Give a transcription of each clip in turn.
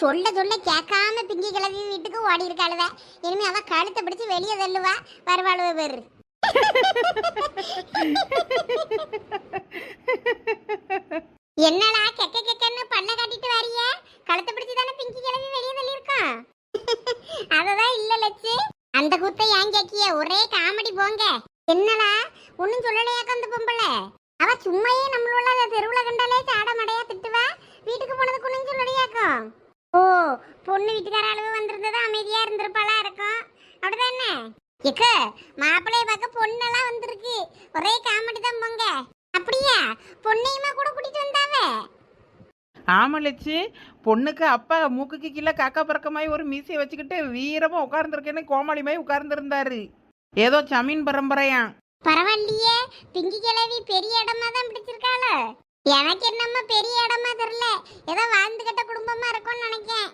சொல்ல சொல்ல கேட்காம பிங்கி கிளவி வீட்டுக்கு ஓடி இருக்காளுவ. இனிமே அவ கழுத்தை பிடிச்சு வெளியே தள்ளுவா. வருவாளுவ பேரு. என்னடா கெக்க கெக்கன்னு பண்ண காட்டிட்டு வரிய? கழுத்தை பிடிச்சு தானே பிங்கி கிளவி வெளியே தள்ளியிருக்கான் அததான் இல்ல லட்சு அந்த குத்தை ஏன் கேக்கிய? ஒரே காமெடி போங்க. என்னடா? ஒன்னும் சொல்லலையாக்க அந்த பொம்பளை? அவ சும்மையே நம்மளோட தெருவுல கண்டாலே சாட மடையா திட்டுவா. வீட்டுக்கு போனது குனிஞ்சு சொல்லலையாக்கும் ஓ பொண்ணு வீட்டுக்கார அளவு வந்திருந்தது அமைதியா இருந்திருப்பாளா இருக்கும். அப்படிதானே? எக்க மாப்பிள்ளைய பார்க்க பொண்ணெல்லாம் வந்திருக்கு. ஒரே காமெடி தான் போங்க. அப்படியா? பொண்ணையுமா கூட கூட்டிட்டு வந்தாவே? ஆமா லட்சு பொண்ணுக்கு அப்பா மூக்குக்கு கீழே காக்கா பறக்கமாய் ஒரு மீசையை வச்சுக்கிட்டு வீரமா உட்கார்ந்துருக்கேன்னு கோமாளிமாய் உட்கார்ந்துருந்தாரு. ஏதோ சமீன் பரம்பரையா பரவாயில்லையே. பிங்கி கிழவி பெரிய இடமா தான் பிடிச்சிருக்காள? எனக்கு என்னம்மா பெரிய இடமா தெரியல. ஏதோ வாழ்ந்துகிட்ட குடும்பமா இருக்கும்னு நினைக்கேன்.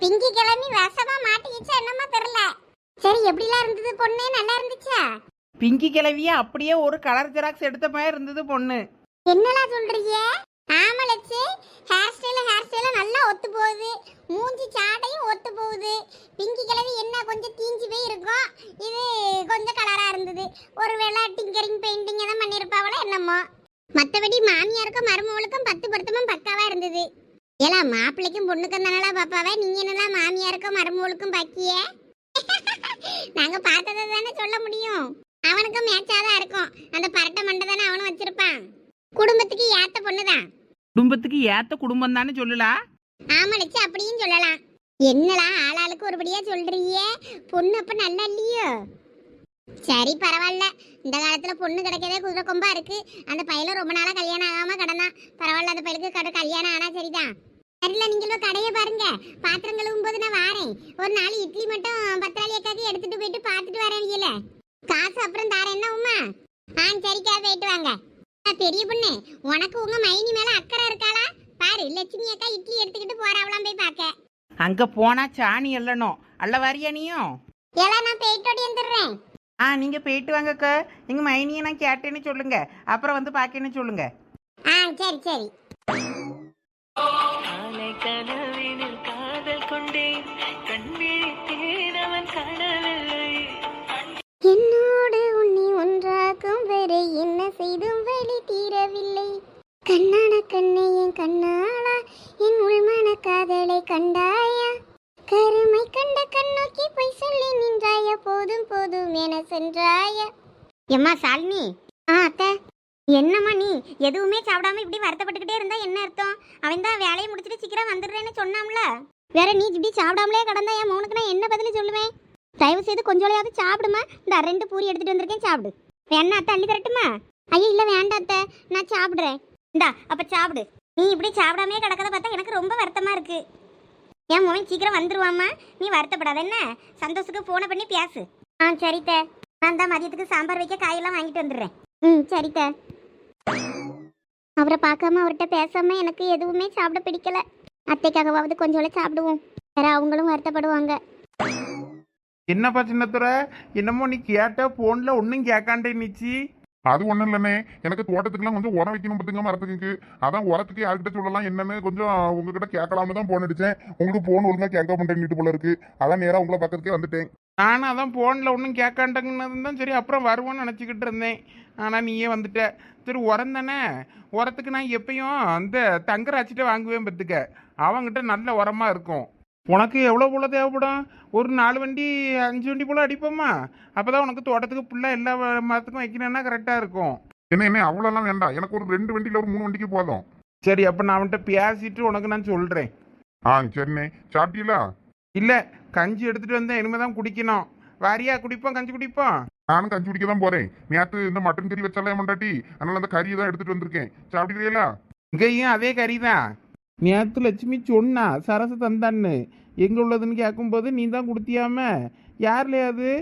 பிங்கி கிழவி வசமா மாட்டிக்கிச்சா என்னமா தெரியல. சரி எப்படிலாம் இருந்தது பொண்ணு? நல்லா இருந்துச்சா? பிங்கி கிளவியே அப்படியே ஒரு கலர் ஜெராக்ஸ் எடுத்த மாதிரி இருந்தது பொண்ணு. என்னடா சொல்றீங்க? ஆமலச்சு ஹேர் ஸ்டைல் ஹேர் ஸ்டைல் நல்லா ஒத்து போகுது. மூஞ்சி சாட்டையும் ஒத்து போகுது. பிங்கி கிழவி என்ன கொஞ்சம் தீஞ்சு போய் இருக்கும். இது கொஞ்சம் கலரா இருந்தது. ஒருவேளை டிங்கரிங் பெயிண்டிங் எல்லாம் பண்ணியிருப்பாவளோ என்னமோ. மற்றபடி மாமியாருக்கும் மருமகளுக்கும் பத்து பொருத்தமும் பக்காவா இருந்தது. ஏலா மாப்பிள்ளைக்கும் பொண்ணுக்கும் தானடா பாப்பாவே? நீங்க என்னலாம் மாமியாருக்கும் மருமகளுக்கும் பாக்கிய? நாங்க பார்த்ததை தானே சொல்ல முடியும். அவனுக்கும் மேட்சாதான் இருக்கும். அந்த பரட்டை மண்டை தானே அவனும் வச்சிருப்பான். குடும்பத்துக்கு ஏத்த பொண்ணுதான் குடும்பத்துக்கு ஏத்த குடும்பம் தானே சொல்லலா? ஆமடிச்சு அப்படியும் சொல்லலாம். என்னடா ஆளாளுக்கு ஒருபடியா சொல்றீங்க? பொண்ணு அப்ப நல்லா இல்லையோ? சரி பரவாயில்ல. இந்த காலத்துல பொண்ணு கிடைக்கவே குதிரை கொம்பா இருக்கு. அந்த பையல ரொம்ப நாளா கல்யாணம் ஆகாம கடந்தான். பரவாயில்ல அந்த பையலுக்கு கட கல்யாணம் ஆனா சரிதான். சரில நீங்களும் கடையை பாருங்க. பாத்திரம் கழுவும் போது நான் வாரேன். ஒரு நாள் இட்லி மட்டும் பத்திராளி அக்காக்கு எடுத்துட்டு போயிட்டு பார்த்துட்டு வரேன் இல்ல காசு அப்புறம் தாரேன் என்ன உமா? ஆ சரிக்கா போயிட்டு வாங்க. பெரிய பொண்ணு உனக்கு உங்க மைனி மேல அக்கறை இருக்காளா? பாரு லட்சுமி அக்கா இட்லி எடுத்துக்கிட்டு போறாவளாம் போய் பார்க்க அங்க போனா சாணி எல்லணும் அல்ல வரியா நீயும்? ஏலா நான் போயிட்டோடி வந்துடுறேன். ஆ நீங்க போயிட்டு வாங்கக்க. எங்க மைனியை நான் கேட்டேன்னு சொல்லுங்க. அப்புறம் வந்து பாக்கேன்னு சொல்லுங்க. ஆ சரி சரி. கனவினில் காதல் கொண்டேன். கண்விழித்தேன் அவன் காணவில்லை எம்மா சாலினி. ஆ அத்தை. என்னம்மா நீ? எதுவுமே சாப்பிடாம இப்படி வருத்தப்பட்டுக்கிட்டே இருந்தா என்ன அர்த்தம்? அவன் தான் வேலையை முடிச்சுட்டு சீக்கிரம் வந்துடுறேன்னு சொன்னாம்ல வேற நீ இப்படி சாப்பிடாமலே கடந்தா என் மௌனுக்கு நான் என்ன பதில் சொல்லுவேன்? தயவு செய்து கொஞ்சோலையாவது சாப்பிடுமா? இந்த ரெண்டு பூரி எடுத்துட்டு வந்திருக்கேன் சாப்பிடு. வேணா அத்தை அள்ளி தரட்டுமா? ஐயா இல்லை வேண்டாம் அத்தை. நான் சாப்பிட்றேன். இந்தா அப்போ சாப்பிடு. நீ இப்படி சாப்பிடாமே கிடக்கத பார்த்தா எனக்கு ரொம்ப வருத்தமாக இருக்கு. என் மோன் சீக்கிரம் வந்துருவாம்மா. நீ வருத்தப்படாத என்ன? சந்தோஷத்துக்கு ஃபோனை பண்ணி பேசு. ஆ சரித்த நான் தான் மதியத்துக்கு சாம்பார் வைக்க காயெல்லாம் வாங்கிட்டு வந்துடுறேன். ம் சரித்த. அவரை பார்க்காம அவர்கிட்ட பேசாம எனக்கு எதுவுமே சாப்பிட பிடிக்கல. அத்தைக்காகவாவது கொஞ்சோளை சாப்பிடுவோம். வேற அவங்களும் வருத்தப்படுவாங்க. என்னப்பா சின்னத்துறை? என்னமோ நீ கேட்ட போன்ல ஒன்னும் கேட்காண்டே நீச்சி. அது ஒண்ணும் இல்லனே எனக்கு தோட்டத்துக்குலாம் கொஞ்சம் உரம் வைக்கணும் பார்த்துங்க மரத்துக்கு அதான் உரத்துக்கு யார்கிட்ட சொல்லலாம் என்னன்னு கொஞ்சம் உங்ககிட்ட கேட்கலாம்னு தான் போன் அடிச்சேன். உங்களுக்கு போன் ஒழுங்கா கேட்க மாட்டேன் போல இருக்கு. அதான் நேரா உங்களை பக்கத்துக்கே வந்துட்டேன். நானும் அதான் போன்ல ஒன்றும் கேட்காண்டங்கன்னு தான் சரி அப்புறம் வருவோன்னு நினச்சிக்கிட்டு இருந்தேன். ஆனால் நீயே வந்துட்ட. சரி உரம் தானே உரத்துக்கு நான் எப்பயும் அந்த தங்கராச்சிட்ட வாங்குவேன் பத்துக்க அவங்கிட்ட நல்ல உரமா இருக்கும். உனக்கு எவ்வளோ போல தேவைப்படும்? ஒரு நாலு வண்டி அஞ்சு வண்டி போல அடிப்போமா? அப்பதான் உனக்கு தோட்டத்துக்கு ஃபுல்லாக எல்லா மரத்துக்கும் வைக்கணும்னா கரெக்டாக இருக்கும். என்ன என்ன அவ்வளோலாம் வேண்டாம். எனக்கு ஒரு ரெண்டு வண்டியில் ஒரு மூணு வண்டிக்கு போதும். சரி அப்போ நான் அவன்கிட்ட பேசிட்டு உனக்கு நான் சொல்கிறேன் ஆ சரிண்ணே. சாப்பிட்டீங்களா? இல்லை. கஞ்சி எடுத்துகிட்டு வந்தேன் இனிமேல் தான் குடிக்கணும். வாரியா குடிப்போம் கஞ்சி குடிப்போம். நானும் கஞ்சி குடிக்க தான் போறேன் நேற்று இந்த மட்டன் கறி வச்சாலே மண்டாட்டி. அதனால அந்த கறியை தான் எடுத்துட்டு வந்திருக்கேன். சாப்பிட்டுக்கிறீங்களா இங்கேயும் அதே கறி தான் நேற்று லட்சுமி சொன்னா சரசு தந்தான்னு. எங்கே உள்ளதுன்னு கேட்கும்போது நீ தான் கொடுத்தியாம? யார்லையா அது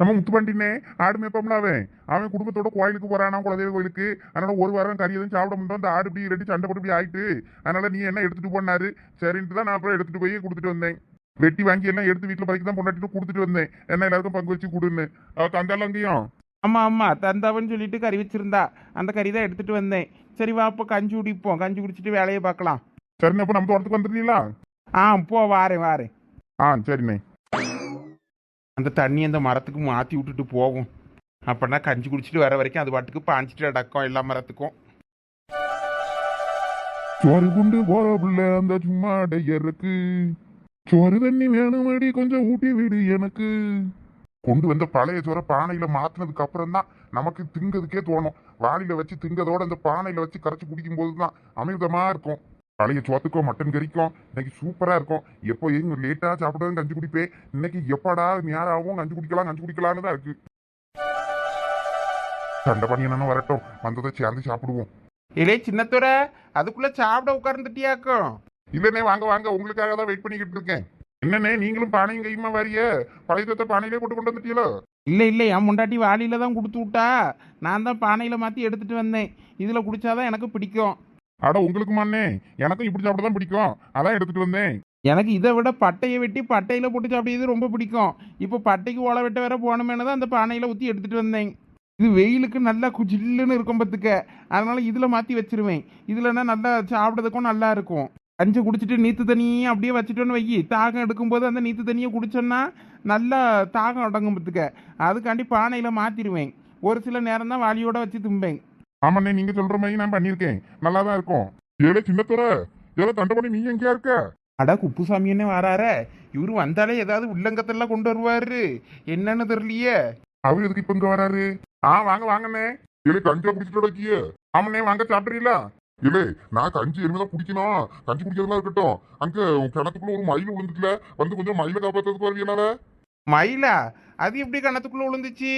நம்ம முத்துப்பாண்டினே ஆடு மேய்ப்பம்ல அவன். அவன் குடும்பத்தோட கோயிலுக்கு போறானா குலதெய்வ கோயிலுக்கு. அதனால ஒரு வாரம் கறி எதுவும் சாப்பிட முடியும். அந்த ஆடு இப்படி ரெடி சண்டை போட்டு இப்படி ஆயிட்டு அதனால நீ என்ன எடுத்துட்டு போனாரு? சரின்ட்டு தான் நான் அப்புறம் எடுத்துட்டு போய் கொடுத்துட்டு வந்தேன். வெட்டி வாங்கி எல்லாம் எடுத்து வீட்டில் பறிக்க தான் பொண்டாட்டிட்டு கொடுத்துட்டு வந்தேன். என்ன எல்லாருக்கும் பங்கு வச்சு கொடுன்னு. அவ தந்தாலும் அங்கேயும் ஆமாம் ஆமாம் தந்தாவன்னு சொல்லிட்டு கறி வச்சிருந்தா. அந்த கறி தான் எடுத்துகிட்டு வந்தேன். சரி வா அப்போ கஞ்சி குடிப்போம். கஞ்சி குடிச்சிட்டு வேலையை பார்க்கலாம். சரிண்ணே அப்போ நம்ம தோட்டத்துக்கு வந்துடுறீங்களா ஆ போ வாரேன் வாரேன். ஆ சரிண்ணே. அந்த தண்ணி அந்த மரத்துக்கு மாற்றி விட்டுட்டு போகும். அப்போனா கஞ்சி குடிச்சிட்டு வர வரைக்கும் அது பாட்டுக்கு பாஞ்சிட்டு அடக்கம் எல்லா மரத்துக்கும். சோறு குண்டு போற புள்ள அந்த சும்மா இருக்கு சோறு தண்ணி வேணுமடி கொஞ்சம் ஊட்டி விடு எனக்கு. கொண்டு வந்த பழைய சோற பானையில மாத்தினதுக்கு அப்புறம் தான் நமக்கு திங்கிறதுக்கே தோணும். வாளியில வச்சு திங்கதோட அந்த பானையில வச்சு கரைச்சி குடிக்கும் போது தான் அமிர்தமா இருக்கும். பழைய சோத்துக்கும் மட்டன் கறிக்கும். இன்னைக்கு சூப்பரா இருக்கும். எப்போ எங்க லேட்டா சாப்பிடுறது கஞ்சி குடிப்பேன். இன்னைக்கு எப்படா நேராகவும் கஞ்சி குடிக்கலாம் கஞ்சி குடிக்கலாம்னு தான் இருக்கு. சண்டை பண்ணி என்னன்னு வரட்டும். வந்ததை சேர்ந்து சாப்பிடுவோம். இலே சின்னத்துறை அதுக்குள்ள சாப்பிட உட்கார்ந்துட்டியாக்கும்? இல்லண்ணே வாங்க வாங்க. உங்களுக்காக தான் வெயிட் பண்ணிக்கிட்டு இருக்கேன். என்னண்ணே நீங்களும் பானையும் கையுமா வரிய? பழைய சொத்தை பானையிலே போட்டு கொண்டு வந்துட்டீங்களோ? இல்லை இல்லை. என் முண்டாட்டி வாளியில தான் கொடுத்து விட்டா. நான் தான் பானையில் மாற்றி எடுத்துட்டு வந்தேன். இதில் குடிச்சாதான் எனக்கு பிடிக்கும். அட உங்களுக்குமாண்ணே எனக்கும் இப்படி சாப்பிட தான் பிடிக்கும். அதான் எடுத்துட்டு வந்தேன். எனக்கு இதை விட பட்டையை வெட்டி பட்டையில் போட்டு சாப்பிடுறது ரொம்ப பிடிக்கும். இப்போ பட்டைக்கு ஓலை வெட்ட வேற போகணுமேனு தான் அந்த பானையில் ஊற்றி எடுத்துட்டு வந்தேன். இது வெயிலுக்கு நல்லா குஜில்லுன்னு இருக்கும் பத்துக்க. அதனால இதில் மாற்றி வச்சிருவேன். இதுலன்னா நல்லா சாப்பிட்றதுக்கும் நல்லா இருக்கும். கஞ்சி குடிச்சிட்டு நீத்து தண்ணியை அப்படியே வச்சுட்டோன்னு வை தாகம் எடுக்கும்போது அந்த நீத்து தண்ணியை குடிச்சோன்னா நல்லா தாகம் அடங்கும் பத்துக்க அதுக்காண்டி பானையில் மாற்றிடுவேன் ஒரு சில நேரம் தான் வாளியோட வச்சு தும்பேன். ஆமாண்ணே நீங்க சொல்ற மாதிரி நான் பண்ணியிருக்கேன். நல்லா தான் இருக்கும் ஏழை சின்னத்துறை ஏழை தண்டபடி நீ எங்கேயா இருக்க? அடா குப்புசாமின்னு வராரே. இவரு வந்தாலே ஏதாவது உள்ளங்கத்தெல்லாம் கொண்டு வருவாரு. என்னன்னு தெரியலையே. அவர் எதுக்கு இப்ப இங்க வராரு? ஆ வாங்க வாங்கண்ணே. ஏழை கஞ்சியா குடிச்சிட்டு வைக்கிய ஆமாண்ணே வாங்க சாப்பிட்றீங்களா? இல்லை நான் கஞ்சி இனிமேதான் குடிக்கணும். கஞ்சி குடிக்கிறதுலாம் இருக்கட்டும். அங்க உன் கிணத்துக்குள்ள ஒரு மயில் விழுந்துட்டுல வந்து கொஞ்சம் மயிலை காப்பாத்துறதுக்கு வருவீனால மயிலா? அது எப்படி கணத்துக்குள்ள விழுந்துச்சு?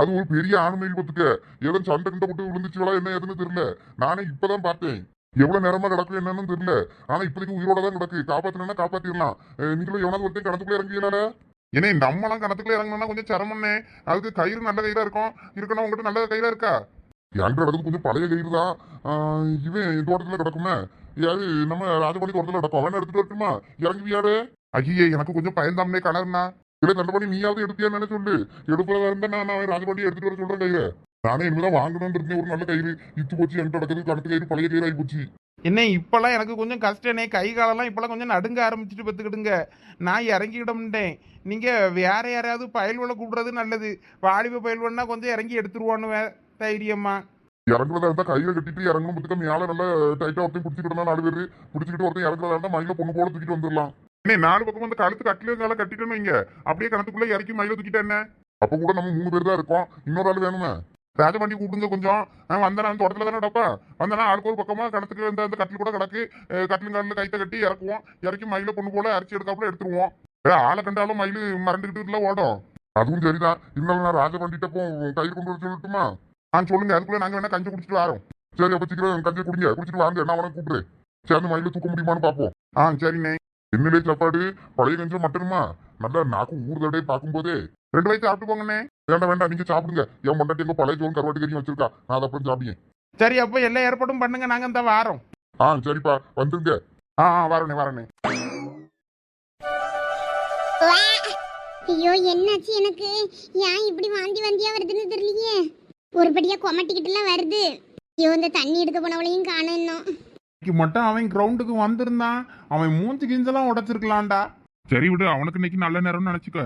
அது ஒரு பெரிய ஆணுமையில் பத்துக்க. ஏதோ சண்டை கிட்ட போட்டு விழுந்துச்சுங்களா என்ன ஏதுன்னு தெரியல. நானே இப்பதான் பார்த்தேன். எவ்வளவு நேரமா கிடக்கும் என்னன்னு தெரியல. ஆனா இப்போதைக்கு உயிரோட தான் கிடக்கு. காப்பாத்தினா காப்பாத்திடலாம். நீங்களும் எவனாவது ஒருத்தன் கிணத்துக்குள்ள இறங்கினால ஏன்னா நம்மளாம் கிணத்துக்குள்ள இறங்கணும்னா கொஞ்சம் சிரமம்னே. அதுக்கு கயிறு நல்ல கயிறா இருக்கும். இருக்கணும் உங்ககிட்ட நல்ல கயிறா இருக்கா? என்ற கொஞ்சம் பழைய கயிறு தான். இவன் இந்த தோட்டத்துல கிடக்குமே யாரு நம்ம ராஜபாடி தோட்டத்துல கிடக்கும். அவன் எடுத்துட்டு வரட்டுமா? இறங்குவியாரு ஐயே எனக்கு கொஞ்சம் பயந்தாமனே கலர்னா. இல்லை தண்டபாடி நீயாவது எடுத்தியான்னு சொல்லு. எடுப்பதா இருந்தா நான் அவன் ராஜபாடி எடுத்துட்டு வர சொல்றேன் கயிறு நானே இனிமேதான் வாங்கணும்னு இருந்தேன் ஒரு நல்ல கயிறு. இத்து போச்சு என் கிடக்குது. கணக்கு கயிறு பழைய கயிறு ஆகி போச்சு. என்ன இப்பெல்லாம் எனக்கு கொஞ்சம் கஷ்டனே. கை காலெல்லாம் இப்பெல்லாம் கொஞ்சம் நடுங்க ஆரம்பிச்சுட்டு பத்துக்கிடுங்க. நான் இறங்கிக்கிடமுட்டேன் நீங்க வேற யாரையாவது பயல்வலை கூப்பிடுறது நல்லது. வாலிப பயல்வன்னா கொஞ்சம் இறங்கி எடுத்துருவானுவேன் தைரியமா? இறங்குறதா இருந்தா கையில கட்டிட்டு இறங்கணும் பத்துக்க. மேல நல்லா டைட்டா ஒருத்தையும் பிடிச்சிக்கிட்டு நாலு பேர். பிடிச்சிக்கிட்டு ஒருத்தையும் இறங்குறதா இருந்தா மயில பொண்ணு போல தூக்கிட்டு வந்துடலாம் என்ன நாலு பக்கம் வந்து கழுத்து கட்டில கால கட்டிட்டோன்னு வைங்க. அப்படியே கணத்துக்குள்ள இறக்கி மயில தூக்கிட்டா என்ன? அப்ப கூட நம்ம மூணு பேர் தான் இருக்கோம். இன்னொரு ஆள் வேணுமே? ராஜபாண்டி கூப்பிடுங்க கொஞ்சம். நான் வந்தேன் நான் தோட்டத்துல தானே டப்பா வந்தேன்னா ஆளுக்கு ஒரு பக்கமா கணத்துக்கு இந்த அந்த கட்டில் கூட கிடக்கு. கட்டிலுங்காலில் கைத்த கட்டி இறக்குவோம். இறக்கி மயில பொண்ணு போல அரைச்சி எடுக்காப்புல எடுத்துருவோம். ஏ, ஆளை கண்டாலும் மயில் மறந்துக்கிட்டு ஓடும். அதுவும் சரிதான். இருந்தாலும் நான் ராஜபாண்டிட்ட போ கயிறு கொண்டு வர சொல்லட்டுமா? ஆ சொல்லுங்க. அதுக்குள்ள நாங்க வேணா கஞ்சி குடிச்சிட்டு வரோம். சரி அப்ப சீக்கிரம் கஞ்சி குடிங்க. குடிச்சிட்டு வாங்க. நான் உனக்கு கூப்பிடுறேன் சேர்ந்து மயில தூக்க முடியுமான்னு பார்ப்போம். ஆ சரிண்ணே. என்னலே சாப்பாடு? பழைய கஞ்சி மட்டனுமா? நல்லா நாக்கு ஊறுதடை பார்க்கும்போதே. ரெண்டு வயசு சாப்பிட்டு போங்கண்ணே. வேண்டாம் வேண்டாம். நீங்க சாப்பிடுங்க. என் மண்டாட்டி எங்க பழைய ஜோன் கருவாட்டு கறியும் வச்சிருக்கா. நான் அதை அப்புறம் சாப்பிடுங்க சரி அப்போ எல்லா ஏற்பாடும் பண்ணுங்க. நாங்க இந்த வாரோம். ஆ சரிப்பா. வந்துருங்க. ஆ ஆ வரேனே வரேனே வா! ஐயோ என்னாச்சு எனக்கு? ஏன் இப்படி வாந்தி வாந்தியா வருதுன்னு தெரியலையே. ஒருபடியா கொமட்டிக்கிட்டுலாம் வருது. ஐயோ இந்த தண்ணி எடுக்க போனவளையும் காணும் இன்னும். இன்னைக்கு மட்டும் அவன் கிரவுண்டுக்கு வந்திருந்தான். அவன் மூஞ்சி கிஞ்செல்லாம் உடைச்சிருக்கலாம்டா. சரி விடு அவனுக்கு இன்னைக்கு நல்ல நேரம்னு நினைச்சுக்க.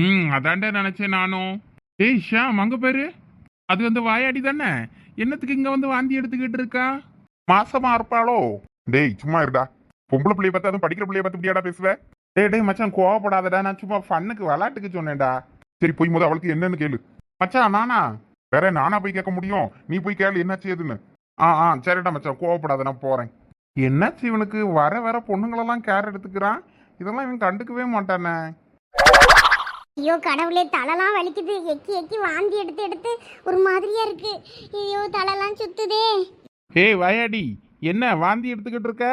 ம் அதான்டா நினைச்சேன் நானும். ஏய் ஷா மங்க பேரு? அது வந்து வாயாடி தானே? என்னத்துக்கு இங்க வந்து வாந்தி எடுத்துக்கிட்டு இருக்கா? மாசமா இருப்பாளோ? டேய் சும்மா இருடா. பொம்பளை பிள்ளைய பார்த்து அதுவும் படிக்கிற பிள்ளைய பார்த்து இப்படியாடா பேசுவேன் டேய் டேய் மச்சான் கோவப்படாதடா. நான் சும்மா ஃபன்னுக்கு விளாட்டுக்கு சொன்னேன்டா. சரி போய் போது அவளுக்கு என்னன்னு கேளு. மச்சான் நானா? வேற நானா போய் கேட்க முடியும்? நீ போய் கேளு என்னாச்சு ஏதுன்னு. ஆ ஆ சரிடா மச்சான் கோவப்படாத நான் போறேன். என்னாச்சு இவனுக்கு? வர வர பொண்ணுங்களெல்லாம் கேர் எடுத்துக்கிறான். இதெல்லாம் இவன் கண்டுக்கவே மாட்டானே. ஐயோ கடவுளே தலைலாம் வலிக்குது. எக்கி எக்கி வாந்தி எடுத்து எடுத்து ஒரு மாதிரியா இருக்கு. ஐயோ தலைலாம் சுத்துதே. ஏய் வாயாடி. என்ன வாந்தி எடுத்துக்கிட்டு இருக்க?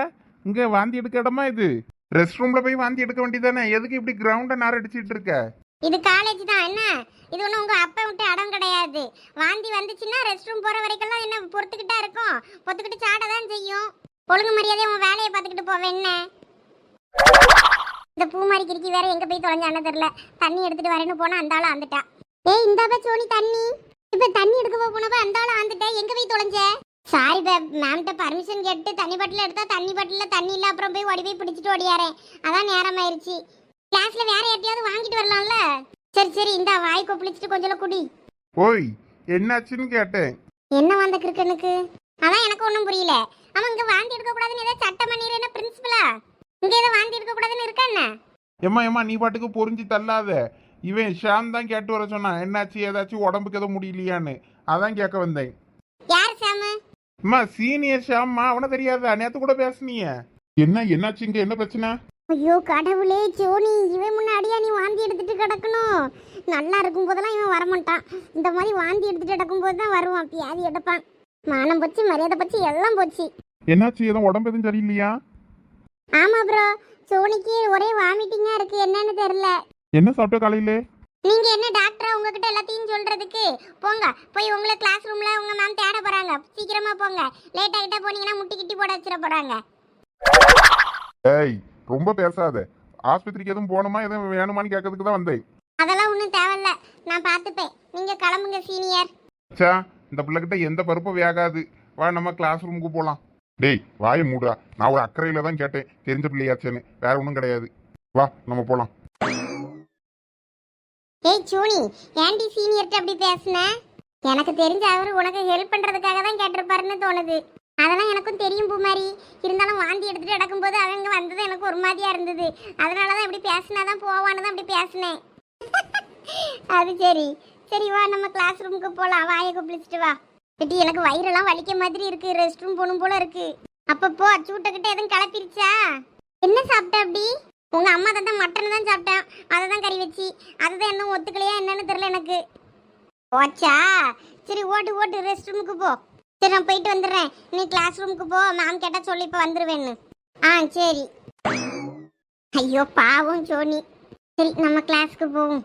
இங்க வாந்தி எடுக்க இடமா இது? ரெஸ்ட் ரூம்ல போய் வாந்தி எடுக்க வேண்டியதானே? எதுக்கு இப்படி கிரவுண்ட நார் அடிச்சிட்டு இருக்க? இது காலேஜ் தான். என்ன? இது ஒன்றும் உங்கள் அப்பா விட்டு இடம் கிடையாது. வாந்தி வந்துச்சுன்னா ரெஸ்ட் ரூம் போகிற வரைக்கும் என்ன பொறுத்துக்கிட்டா இருக்கும்? பொத்துக்கிட்டு சாட தான் செய்யும். ஒழுங்கு மரியாதையை உன் வேலையை பார்த்துக்கிட்டு போவேன் என்ன இந்த பூமாரி கிரிக்கி வேற எங்கே போய் தொலைஞ்சான்னு தெரியல. தண்ணி எடுத்துகிட்டு வரேன்னு போனால் அந்த ஆளு வந்துட்டா ஏய் இந்தாப்பா சோனி தண்ணி. இப்போ தண்ணி எடுக்க போனப்ப அந்த ஆளு வந்துட்டேன் எங்கே போய் தொலைஞ்ச? சாரி பே மேம்கிட்ட பர்மிஷன் கேட்டு தண்ணி பாட்டில் எடுத்தால் தண்ணி பாட்டிலில் தண்ணி இல்லை அப்புறம் போய் ஓடி போய் பிடிச்சிட்டு ஓடியாரேன். அதான் நேரம் ஆயிடுச்சு கிளாஸ்ல வேற யார்ட்டையாவது வாங்கிட்டு வரலாம்ல? சரி சரி இந்த வாய் கொப்பளிச்சுட்டு கொஞ்சம் குடி ஓய் என்னாச்சுன்னு கேட்டேன். என்ன வந்த கிறுக்கனுக்கு? அதான் எனக்கு ஒன்றும் புரியல. அவன் இங்க வாந்தி எடுக்க கூடாதுன்னு ஏதாவது சட்டம் பண்ணிடுற என்ன பிரின்சிபலா இங்க ஏதோ வாந்தி எடுக்க கூடாதுன்னு இருக்கா என்ன? ஏம்மா ஏம்மா நீ பாட்டுக்கு பொறிஞ்சு தள்ளாத. இவன் ஷாம் தான் கேட்டு வர சொன்னான். என்னாச்சு ஏதாச்சும் உடம்புக்கு எதுவும் முடியலையான்னு. அதான் கேட்க வந்தேன். யார் சாமு அம்மா சீனியர் ஷாம்மா அவனை தெரியாதா? நேத்து கூட பேசுனீங்க என்ன என்னாச்சு இங்க? என்ன பிரச்சனை? ஐயோ கடவுளே ஜோனி இவன் முன்னாடியா நீ வாந்தி எடுத்துட்டு கிடக்கணும்? நல்லா இருக்கும் போதெல்லாம் இவன் வரமாட்டான். இந்த மாதிரி வாந்தி எடுத்துட்டு கிடக்கும் போது தான் வருவான் பியாதி எடுப்பான். மானம் போச்சு மரியாதை போச்சு எல்லாம் போச்சு. என்னாச்சு எதுவும் உடம்பு எதுவும் சரியில்லையா? ஆமா ப்ரோ சோனிக்கு ஒரே வாமிட்டிங்கா இருக்கு என்னன்னு தெரியல. என்ன சாப்பிட்ட காலையில? நீங்க என்ன டாக்டரா உங்ககிட்ட எல்லாத்தையும் சொல்றதுக்கு. போங்க போய் உங்களை கிளாஸ் ரூம்ல உங்க மேம் தேட போறாங்க. சீக்கிரமா போங்க. லேட் ஆகிட்டா போனீங்கன்னா முட்டி கிட்டி போட வச்சிட போறாங்க. ஏய் ரொம்ப பேசாத. ஆஸ்பத்திரிக்கு எதுவும் போகணுமா? எதுவும் வேணுமான்னு கேட்கறதுக்கு தான் வந்தேன். அதெல்லாம் ஒன்றும் தேவையில்ல. நான் பார்த்துப்பேன். நீங்க கிளம்புங்க சீனியர் சா இந்த பிள்ளைகிட்ட எந்த பருப்பும் வேகாது. வா நம்ம கிளாஸ் ரூமுக்கு போலாம். டேய் வாயை மூடா நான் ஒரு அக்கறையில தான் கேட்டேன். தெரிஞ்ச பிள்ளையாச்சேன்னு. வேற ஒன்றும் கிடையாது. வா நம்ம போலாம். ஏய் சோனி ஏன்டி சீனியர்கிட்ட அப்படி பேசுன? எனக்கு தெரிஞ்ச அவர் உனக்கு ஹெல்ப் பண்றதுக்காக தான் கேட்டிருப்பாருன்னு தோணுது. அதெல்லாம் எனக்கும் தெரியும் பூமாரி. இருந்தாலும் வாந்தி எடுத்துட்டு நடக்கும்போது அவங்க வந்தது எனக்கு ஒரு மாதிரியா இருந்தது. அதனால தான் இப்படி பேசினாதான் போவான்னு தான் அப்படி பேசினேன். அது சரி. சரி வா நம்ம கிளாஸ் ரூமுக்கு போகலாம் வாயை குப்பிளிச்சிட்டு வா. கிட்டி எனக்கு வயிறெல்லாம் வலிக்க மாதிரி இருக்கு. ரெஸ்ட் ரூம் போகணும் போல இருக்கு. அப்பப்போ போ எதுவும் கிளப்பிருச்சா? என்ன சாப்பிட்ட அப்படி? உங்கள் அம்மா தான் மட்டன் தான் சாப்பிட்டேன். அதை தான் கறி வச்சு. அதுதான் இன்னும் ஒத்துக்கலையா என்னன்னு தெரில எனக்கு. ஓச்சா சரி ஓட்டு ஓட்டு ரெஸ்ட் ரூமுக்கு போ. சரி நான் போயிட்டு வந்துடுறேன். நீ கிளாஸ் ரூமுக்கு போ. மேம் கேட்டால் சொல்லி இப்போ வந்துடுவேன்னு ஆ சரி. ஐயோ பாவம் சோனி. சரி நம்ம கிளாஸ்க்கு போவோம்.